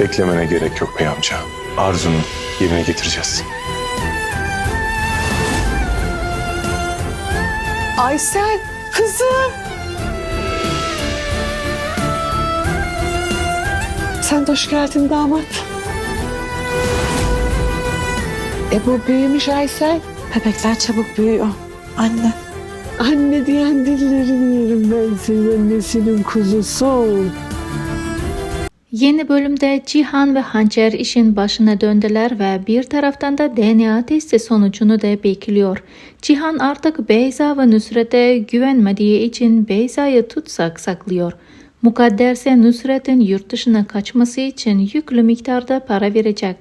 Beklemene gerek yok bey amca. Arzunu yerine getireceğiz. Aysel kızım. Sen de hoş geldin damat. E bu büyümüş Aysel. Bebekler çabuk büyüyor. Anne. Anne diyen dillerini yerim ben senin annesinin kuzusu. Yeni bölümde Cihan ve Hançer işin başına döndüler ve bir taraftan da DNA testi sonucunu da bekliyor. Cihan artık Beyza ve Nusret'e güvenmediği için Beyza'yı tutsak saklıyor. Mukadder ise Nusret'in yurt dışına kaçması için yüklü miktarda para verecek.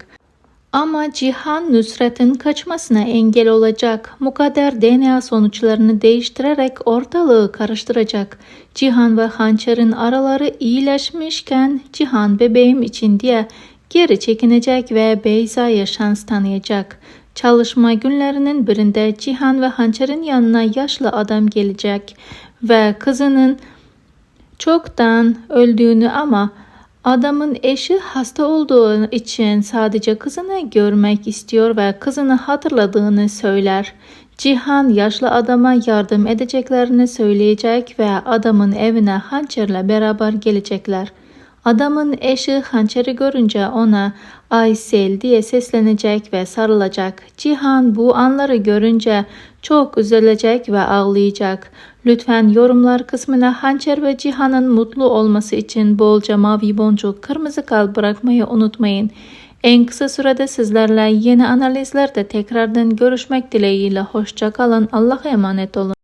Ama Cihan Nusret'in kaçmasına engel olacak. Mukadder DNA sonuçlarını değiştirerek ortalığı karıştıracak. Cihan ve Hançer'in araları iyileşmişken Cihan bebeğim için diye geri çekinecek ve Beyza'ya şans tanıyacak. Çalışma günlerinin birinde Cihan ve Hançer'in yanına yaşlı adam gelecek ve kızının çoktan öldüğünü ama adamın eşi hasta olduğu için sadece kızını görmek istiyor ve kızını hatırladığını söyler. Cihan yaşlı adama yardım edeceklerini söyleyecek ve adamın evine hançerle beraber gelecekler. Adamın eşi hançeri görünce ona Aysel diye seslenecek ve sarılacak. Cihan bu anları görünce çok üzülecek ve ağlayacak. Lütfen yorumlar kısmına hançer ve Cihan'ın mutlu olması için bolca mavi boncuk, kırmızı kalp bırakmayı unutmayın. En kısa sürede sizlerle yeni analizlerde tekrardan görüşmek dileğiyle hoşça kalın. Allah'a emanet olun.